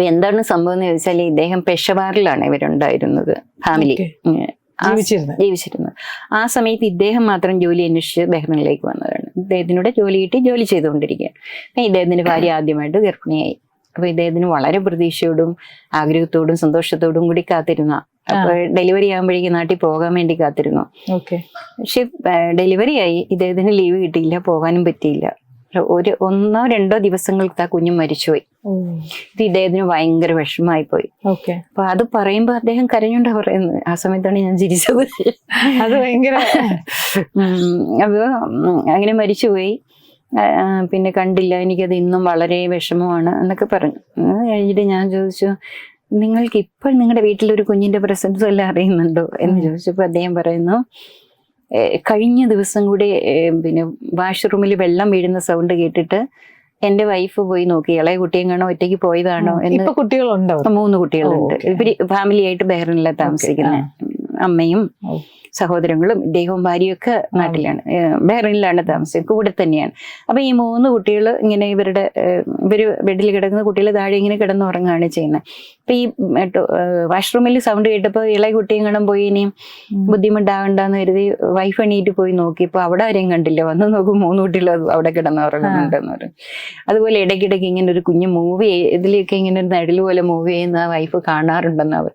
അപ്പൊ എന്താണ് സംഭവം എന്ന് ചോദിച്ചാൽ ഇദ്ദേഹം പെഷവാറിലാണ് ഇവരുണ്ടായിരുന്നത്. ഫാമിലി ജീവിച്ചിരുന്നത്. ആ സമയത്ത് ഇദ്ദേഹം മാത്രം ജോലി അന്വേഷിച്ച് ബഹ്റിനിലേക്ക് വന്നതാണ് ഇദ്ദേഹത്തിനൂടെ ജോലി കിട്ടി ജോലി ചെയ്തുകൊണ്ടിരിക്കുകയാണ്. ഇദ്ദേഹത്തിന്റെ ഭാര്യ ആദ്യമായിട്ട് ഗർഭിണിയായി. അപ്പൊ ഇദ്ദേഹത്തിന് വളരെ പ്രതീക്ഷയോടും ആഗ്രഹത്തോടും സന്തോഷത്തോടും കൂടി കാത്തിരുന്ന. അപ്പൊ ഡെലിവറി ആകുമ്പോഴേക്കും നാട്ടിൽ പോകാൻ വേണ്ടി കാത്തിരുന്നു. പക്ഷെ ഡെലിവറി ആയി. ഇദ്ദേഹത്തിന് ലീവ് കിട്ടിയില്ല പോകാനും പറ്റിയില്ല. ഒരു ഒന്നോ രണ്ടോ ദിവസങ്ങൾക്ക് ആ കുഞ്ഞ് മരിച്ചുപോയി. ഇത് ഇദ്ദേഹത്തിന് ഭയങ്കര വിഷമായി പോയി. ഓക്കെ. അപ്പൊ അത് പറയുമ്പോ അദ്ദേഹം കരഞ്ഞോണ്ടാ പറയുന്നത്. ആ സമയത്താണ് ഞാൻ ചിരിച്ചത്. അത് ഭയങ്കര അപ്പൊ അങ്ങനെ മരിച്ചുപോയി. പിന്നെ കണ്ടില്ല എനിക്കത് ഇന്നും വളരെ വിഷമമാണ് എന്നൊക്കെ പറഞ്ഞു. കഴിഞ്ഞിട്ട് ഞാൻ ചോദിച്ചു നിങ്ങൾക്ക് ഇപ്പോൾ നിങ്ങളുടെ വീട്ടിലൊരു കുഞ്ഞിന്റെ പ്രസൻസ് എല്ലാം അറിയുന്നുണ്ടോ? എന്ന് ചോദിച്ചപ്പോൾ അദ്ദേഹം പറയുന്നു കഴിഞ്ഞ ദിവസം കൂടി പിന്നെ വാഷ്റൂമിൽ വെള്ളം വീഴുന്ന സൗണ്ട് കേട്ടിട്ട് എന്റെ വൈഫ് പോയി നോക്കി. ഇളയ കുട്ടിയും കാണോ ഒറ്റയ്ക്ക് പോയതാണോ എന്ന് കുട്ടികളുണ്ടോ? മൂന്ന് കുട്ടികളുണ്ട്. ഇവർ ഫാമിലി ആയിട്ട് ബഹ്റിനിലാണ് താമസിക്കുന്നത് അമ്മയും സഹോദരങ്ങളും ഇദ്ദേഹവും ഭാര്യയും ഒക്കെ നാട്ടിലാണ്. ബഹ്റിനിലാണ് താമസിക്കുന്നത്. കൂടെ തന്നെയാണ് അപ്പൊ ഈ മൂന്ന് കുട്ടികൾ ഇങ്ങനെ ഇവരുടെ ഇവർ ഇവർ ബെഡിൽ കിടക്കുന്ന കുട്ടികൾ താഴെ ഇങ്ങനെ കിടന്നുറങ്ങുകയാണ് ചെയ്യുന്നത്. അപ്പൊ ഈ വാഷ്റൂമിൽ സൗണ്ട് കേട്ടപ്പോൾ ഇളയ കുട്ടിയും കാണാൻ പോയി. ഇനിയും. ബുദ്ധിമുട്ടാവണ്ടെന്ന് കരുതി വൈഫ് എണീറ്റ് പോയി നോക്കി. ഇപ്പൊ അവിടെ ആരെയും കണ്ടില്ല. വന്ന് നോക്കും മൂന്ന് കുട്ടികൾ അവിടെ കിടന്നുറങ്ങുന്നുണ്ടെന്ന് പറയും അതുപോലെ ഇടയ്ക്കിടയ്ക്ക് ഇങ്ങനെ ഒരു കുഞ്ഞ് മൂവ് ഇതിലേക്ക് ഇങ്ങനെ ഒരു നടിൽ പോലെ മൂവ് ചെയ്യുന്ന വൈഫ് കാണാറുണ്ടെന്ന് അവർ